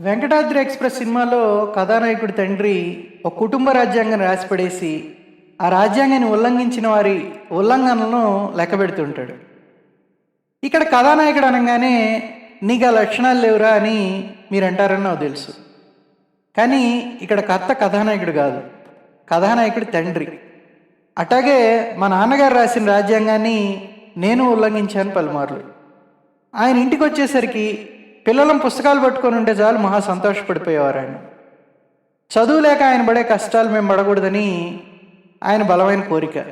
Venkatadri express సినిమాలో కథానాయకుడి తండ్రి ఒక కుటుంబ రాజ్యాంగాన్ని రాసిపడేసి ఆ రాజ్యాంగాన్ని ఉల్లంఘించిన వారి ఉల్లంఘనలను లెక్క పెడుతుంటాడు. ఇక్కడ కథానాయకుడు అనగానే నీకు ఆ లక్షణాలు లేవురా అని మీరు అంటారని నాకు తెలుసు. కానీ ఇక్కడ కర్త కథానాయకుడు కాదు కథానాయకుడి తండ్రి. అట్లాగే మా నాన్నగారు రాసిన రాజ్యాంగాన్ని నేను ఉల్లంఘించాను పలుమార్లు. ఆయన ఇంటికి వచ్చేసరికి పిల్లలం పుస్తకాలు పట్టుకొని ఉంటే చాలు మహా సంతోషపడిపోయేవారు ఆయన. చదువు లేక ఆయన పడే కష్టాలు మేము పడకూడదని ఆయన బలమైన కోరిక.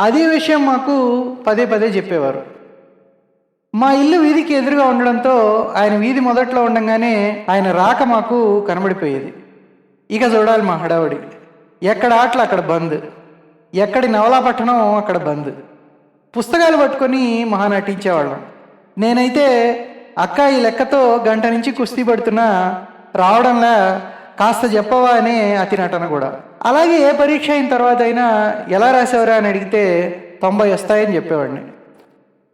అదే విషయం మాకు పదే పదే చెప్పేవారు. మా ఇల్లు వీధికి ఎదురుగా ఉండడంతో ఆయన వీధి మొదట్లో ఉండగానే ఆయన రాక మాకు కనబడిపోయేది. ఇక చూడాలి మా హడావుడి. ఎక్కడ ఆటలు అక్కడ బంద్. ఎక్కడి నవలాపట్టణం అక్కడ బంద్. పుస్తకాలు పట్టుకొని మహా నటించేవాళ్ళం నేనైతే అక్క ఈ లెక్కతో గంట నుంచి కుస్తీ పడుతున్నా రావడంలా కాస్త చెప్పవా అనే అతి నటన కూడా. అలాగే ఏ పరీక్ష అయిన తర్వాత అయినా ఎలా రాసేవరా అని అడిగితే తొంభై వస్తాయని చెప్పేవాడిని.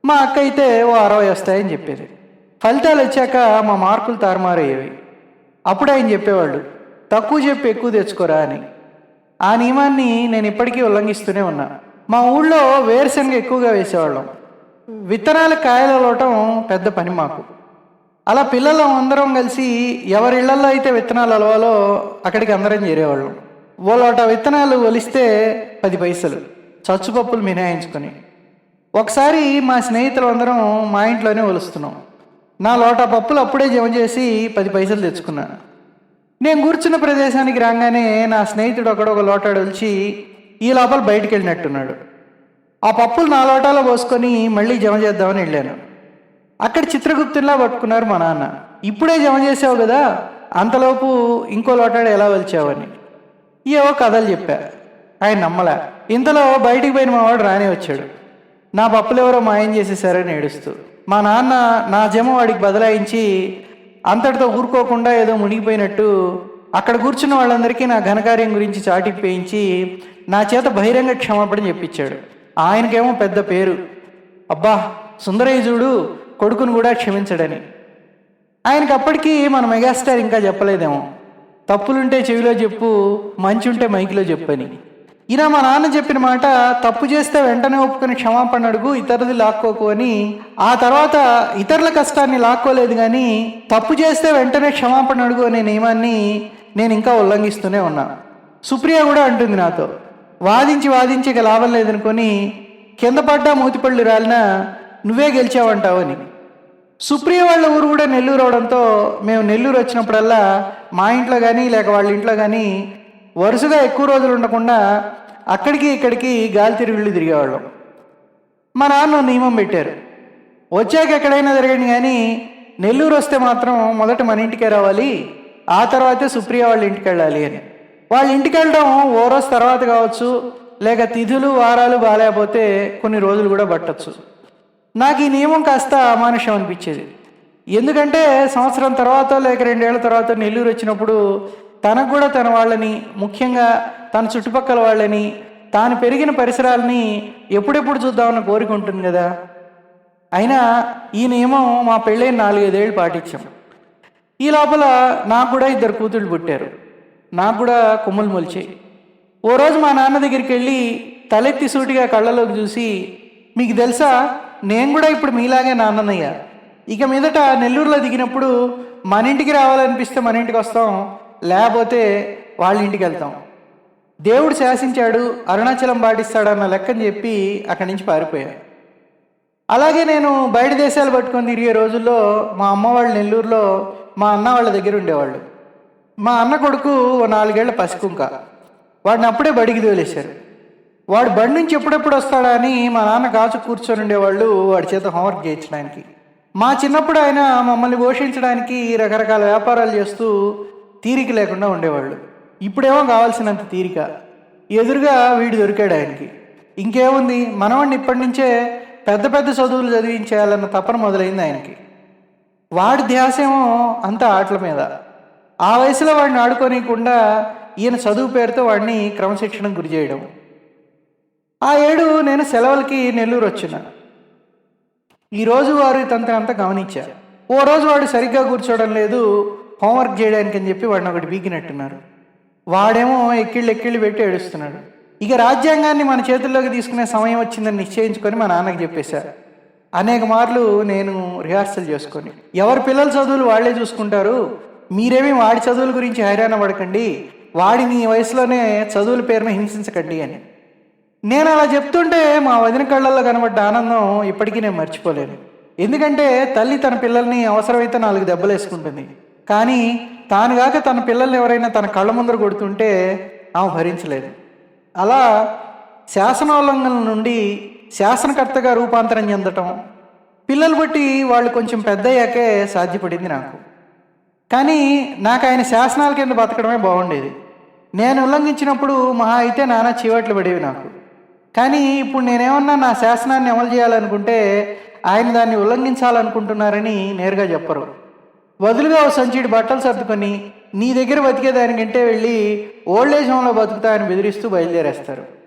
మా అక్క అయితే ఓ అరవై వస్తాయని చెప్పేది. ఫలితాలు వచ్చాక మా మార్కులు తారుమారయ్యేవి. అప్పుడు ఆయన చెప్పేవాళ్ళు తక్కువ చెప్పి ఎక్కువ తెచ్చుకోరా అని. ఆ నియమాన్ని నేను ఇప్పటికీ ఉల్లంఘిస్తూనే ఉన్నా. మా ఊళ్ళో వేరుశనగ ఎక్కువగా వేసేవాళ్ళం. విత్తనాలు కాయలు అలవటం పెద్ద పని మాకు. అలా పిల్లలం అందరం కలిసి ఎవరిళ్ళలో అయితే విత్తనాలు అలవాలో అక్కడికి అందరం చేరేవాళ్ళం. ఓ లోట విత్తనాలు ఒలిస్తే పది పైసలు. చచ్చుపప్పులు మినాయించుకొని ఒకసారి మా స్నేహితులు అందరం మా ఇంట్లోనే ఒలుస్తున్నాం. నా లోట పప్పులు అప్పుడే జమ చేసి పది పైసలు తెచ్చుకున్నాను నేను కూర్చున్న ప్రదేశానికి రాగానే నా స్నేహితుడు ఒకడు ఒక లోటాడు ఒలిచి ఈ లోపల బయటికి వెళ్ళినట్టున్నాడు ఆ పప్పులు నా లోటాలో పోసుకొని మళ్ళీ జమ చేద్దామని వెళ్ళాను. అక్కడ చిత్రగుప్తుల్లా పట్టుకున్నారు మా నాన్న. ఇప్పుడే జమ చేసావు కదా అంతలోపు ఇంకో లోటాడు ఎలా వెలిచావని. ఏవో కథలు చెప్పా. ఆయన నమ్మలే. ఇంతలో బయటికి పోయిన మావాడు రానే వచ్చాడు. నా పప్పులు ఎవరో మాయం చేసేసారని ఏడుస్తూ. మా నాన్న నా జమ వాడికి బదలాయించి అంతటితో ఊరుకోకుండా ఏదో మునిగిపోయినట్టు అక్కడ కూర్చున్న వాళ్ళందరికీ నా ఘనకార్యం గురించి చాటిపేయించి నా చేత బహిరంగ క్షమాపణ చెప్పించాడు. ఆయనకేమో పెద్ద పేరు. అబ్బా సుందరయ్య చూడు కొడుకును కూడా క్షమించడని. ఆయనకి అప్పటికీ మన మెగాస్టార్ ఇంకా చెప్పలేదేమో. తప్పులుంటే చెవిలో చెప్పు మంచి ఉంటే మైకిలో చెప్పని. ఈయన మా నాన్న చెప్పిన మాట తప్పు చేస్తే వెంటనే ఒప్పుకొని క్షమాపణ అడుగు ఇతరుది లాక్కోకు అని. ఆ తర్వాత ఇతరుల కష్టాన్ని లాక్కోలేదు కానీ తప్పు చేస్తే వెంటనే క్షమాపణ అడుగు అనే నియమాన్ని నేను ఇంకా ఉల్లంఘిస్తూనే ఉన్నా. సుప్రియ కూడా అంటుంది నాతో. వాదించి వాదించి ఇక లాభం లేదనుకొని కింద పడ్డా మూతిపళ్ళు రాలినా నువ్వే అని. సుప్రియ వాళ్ళ ఊరు కూడా నెల్లూరు అవడంతో మేము నెల్లూరు వచ్చినప్పుడల్లా మా ఇంట్లో కానీ లేక వాళ్ళ ఇంట్లో కానీ వరుసగా ఎక్కువ రోజులు ఉండకుండా అక్కడికి ఇక్కడికి గాలి తిరుగుళ్ళు తిరిగేవాళ్ళం. మా నాన్న నియమం పెట్టారు. వచ్చాక ఎక్కడైనా తిరగండి కానీ నెల్లూరు వస్తే మాత్రం మొదట మన ఇంటికే రావాలి ఆ తర్వాతే సుప్రియ వాళ్ళ ఇంటికి వెళ్ళాలి అని. వాళ్ళ ఇంటికి వెళ్ళడం ఓ రోజు తర్వాత కావచ్చు లేక తిథులు వారాలు బాగాలేకపోతే కొన్ని రోజులు కూడా పట్టచ్చు. నాకు ఈ నియమం కాస్త అమానుషం అనిపించేది. ఎందుకంటే సంవత్సరం తర్వాత లేక రెండేళ్ళ తర్వాత నెల్లూరు వచ్చినప్పుడు తనకు కూడా తన వాళ్ళని ముఖ్యంగా తన చుట్టుపక్కల వాళ్ళని తాను పెరిగిన పరిసరాలని ఎప్పుడెప్పుడు చూద్దామన్న కోరిక ఉంటుంది కదా. అయినా ఈ నియమం మా పెళ్ళైన నాలుగైదేళ్ళు పాటించాం. ఈ లోపల నాకు కూడా ఇద్దరు కూతుళ్ళు పుట్టారు. నాకు కూడా కొమ్ములు మొలిచాయి ఓ రోజు మా నాన్న దగ్గరికి వెళ్ళి తలెత్తి సూటిగా కళ్ళలోకి చూసి మీకు తెలుసా నేను కూడా ఇప్పుడు మీలాగే నాన్ననయ్యా. ఇక మీదట నెల్లూరులో దిగినప్పుడు మన ఇంటికి రావాలనిపిస్తే మన ఇంటికి వస్తాం లేకపోతే వాళ్ళ ఇంటికి వెళ్తాం. దేవుడు శాసించాడు అరుణాచలం పాటిస్తాడన్న లెక్కని చెప్పి అక్కడి నుంచి పారిపోయాను అలాగే నేను బయట దేశాలు పట్టుకొని తిరిగే రోజుల్లో మా అమ్మ వాళ్ళు నెల్లూరులో మా అన్న వాళ్ళ దగ్గర ఉండేవాళ్ళు. మా అన్న కొడుకు ఓ నాలుగేళ్ళ పసికుంక. వాడిని అప్పుడే బడికి తోలేశారు. వాడు బడి నుంచి ఎప్పుడెప్పుడు వస్తాడా అని మా నాన్న కాచు కూర్చొని ఉండేవాళ్ళు వాడి చేత హోంవర్క్ చేయించడానికి. మా చిన్నప్పుడు ఆయన మమ్మల్ని పోషించడానికి రకరకాల వ్యాపారాలు చేస్తూ తీరిక లేకుండా ఉండేవాళ్ళు. ఇప్పుడేమో కావాల్సినంత తీరిక. ఎదురుగా వీడు దొరికాడు ఆయనకి. ఇంకేముంది? మనవాడిని ఇప్పటి నుంచే పెద్ద పెద్ద చదువులు చదివించేయాలన్న తపన మొదలైంది ఆయనకి. వాడి ధ్యాసేమో అంతా ఆటల మీద. ఆ వయసులో వాడిని ఆడుకోనియకుండా ఈయన చదువు పేరుతో వాడిని క్రమశిక్షణకు గురి చేయడం. ఆ ఏడు నేను సెలవులకి నెల్లూరు వచ్చిన. ఈరోజు వారు తంత్ర అంతా గమనించా. ఓ రోజు వాడు సరిగ్గా కూర్చోవడం లేదు హోంవర్క్ చేయడానికి అని చెప్పి వాడిని ఒకటి బీకినట్టున్నారు వాడేమో ఎక్కిళ్ళు ఎక్కిళ్ళు పెట్టి ఏడుస్తున్నాడు. ఇక రాజ్యాంగాన్ని మన చేతుల్లోకి తీసుకునే సమయం వచ్చిందని నిశ్చయించుకొని మా నాన్నకి చెప్పేశారు అనేక మార్లు నేను రిహార్సల్ చేసుకొని. ఎవరి పిల్లల చదువులు వాళ్ళే చూసుకుంటారు మీరేమీ వాడి చదువుల గురించి హైరాణ పడకండి. వాడిని ఈ వయసులోనే చదువుల పేరున హింసించకండి అని. నేను అలా చెప్తుంటే మా వదిన కళ్ళల్లో కనబడ్డ ఆనందం ఇప్పటికీ నేను మర్చిపోలేను. ఎందుకంటే తల్లి తన పిల్లల్ని అవసరమైతే నాలుగు దెబ్బలు వేసుకుంటుంది. కానీ తానుగాక తన పిల్లల్ని ఎవరైనా తన కళ్ళ ముందర కొడుతుంటే ఆమె భరించలేదు. అలా శాసనోల్లంఘన నుండి శాసనకర్తగా రూపాంతరం చెందటం పిల్లలు బట్టి వాళ్ళు కొంచెం పెద్ద అయ్యాకే సాధ్యపడింది నాకు. కానీ నాకు ఆయన శాసనాల కింద బతకడమే బాగుండేది. నేను ఉల్లంఘించినప్పుడు మహా అయితే నానా చీవట్లు పడేవి నాకు. కానీ ఇప్పుడు నేనేమన్నా నా శాసనాన్ని అమలు చేయాలనుకుంటే ఆయన దాన్ని ఉల్లంఘించాలనుకుంటున్నారని నేరుగా చెప్పరు. వదులుగా ఓ సంచిడి బట్టలు సర్దుకొని నీ దగ్గర బతికేదానికంటే వెళ్ళి ఓల్డేజ్ హోమ్లో బతుకుతా అని బెదిరిస్తూ బయలుదేరేస్తారు.